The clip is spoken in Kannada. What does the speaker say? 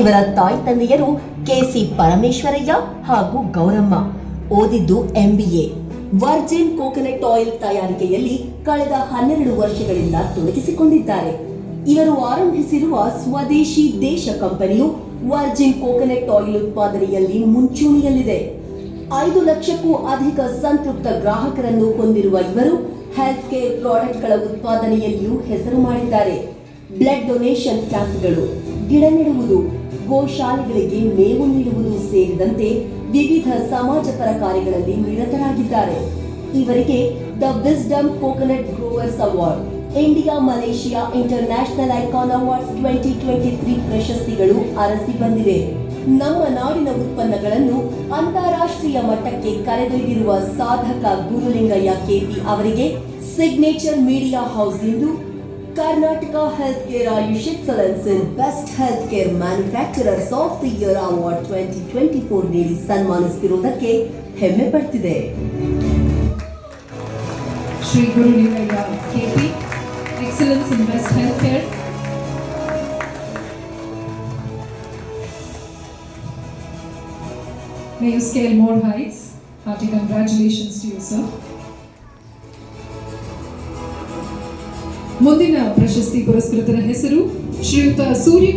ಇವರ ತಾಯಿ ತಂದೆಯರು ಕೆಸಿ ಪರಮೇಶ್ವರಯ್ಯ ಹಾಗೂ ಗೌರಮ್ಮ. ಓದಿದ್ದು ಎಂಬಿಎ ವರ್ಜಿನ್ ಕೋಕೋನಟ್ ಆಯಿಲ್ ತಯಾರಿಕೆಯಲ್ಲಿ ಕಳೆದ ಹನ್ನೆರಡು ವರ್ಷಗಳಿಂದ ತೊಡಗಿಸಿಕೊಂಡಿದ್ದಾರೆ. ಇವರು ಆರಂಭಿಸಿರುವ ಸ್ವದೇಶಿ ದೇಶ ಕಂಪನಿಯು ವರ್ಜಿನ್ ಕೋಕೋನಟ್ ಆಯಿಲ್ ಉತ್ಪಾದನೆಯಲ್ಲಿ ಮುಂಚೂಣಿಯಲ್ಲಿದೆ. ಐದು ಲಕ್ಷಕ್ಕೂ ಅಧಿಕ ಸಂತೃಪ್ತ ಗ್ರಾಹಕರನ್ನು ಹೊಂದಿರುವ ಇವರು ಹೆಲ್ತ್ ಕೇರ್ ಪ್ರಾಡಕ್ಟ್ಗಳ ಉತ್ಪಾದನೆಯಲ್ಲಿಯೂ ಹೆಸರು ಮಾಡಿದ್ದಾರೆ. ಬ್ಲಡ್ ಡೊನೇಷನ್ ಕ್ಯಾಂಪ್ಗಳು, ಗಿಡ ನೆಡುವುದು, ಗೋಶಾಲೆಗಳಿಗೆ ಮೇವು ನೀಡುವುದು ಸೇರಿದಂತೆ ವಿವಿಧ ಸಮಾಜಪರ ಕಾರ್ಯಗಳಲ್ಲಿ ನಿರತರಾಗಿದ್ದಾರೆ. ಇವರಿಗೆ the wisdom coconut growers award, India Malaysia international icon awards twenty twenty three ಪ್ರಶಸ್ತಿಗಳು ಅರಸಿ ಬಂದಿವೆ. ನಮ್ಮ ನಾಡಿನ ಉತ್ಪನ್ನಗಳನ್ನು ಅಂತಾರಾಷ್ಟ್ರೀಯ ಮಟ್ಟಕ್ಕೆ ಕರೆದೊಯ್ದಿರುವ ಸಾಧಕ ಗುರುಲಿಂಗಯ್ಯ ಕೆಪಿ ಅವರಿಗೆ ಸಿಗ್ನೇಚರ್ ಮೀಡಿಯಾ ಹೌಸ್ ಇಂದು Karnataka health care Ayush excellence in best health care manufacturers of the year award twenty twenty four ನೀಡಿ ಸನ್ಮಾನಿಸುತ್ತಿರುವುದಕ್ಕೆ ಹೆಮ್ಮೆ ಪಡ್ತಿದೆ Sri Guru Lingaya KP, Excellence in Best Healthcare. May you scale more heights. Hearty congratulations to you, sir. ಮುಂದಿನ ಪ್ರಶಸ್ತಿ ಪುರಸ್ಕೃತರ ಹೆಸರು ಶ್ರೀಯುತ ಸೂರ್ಯ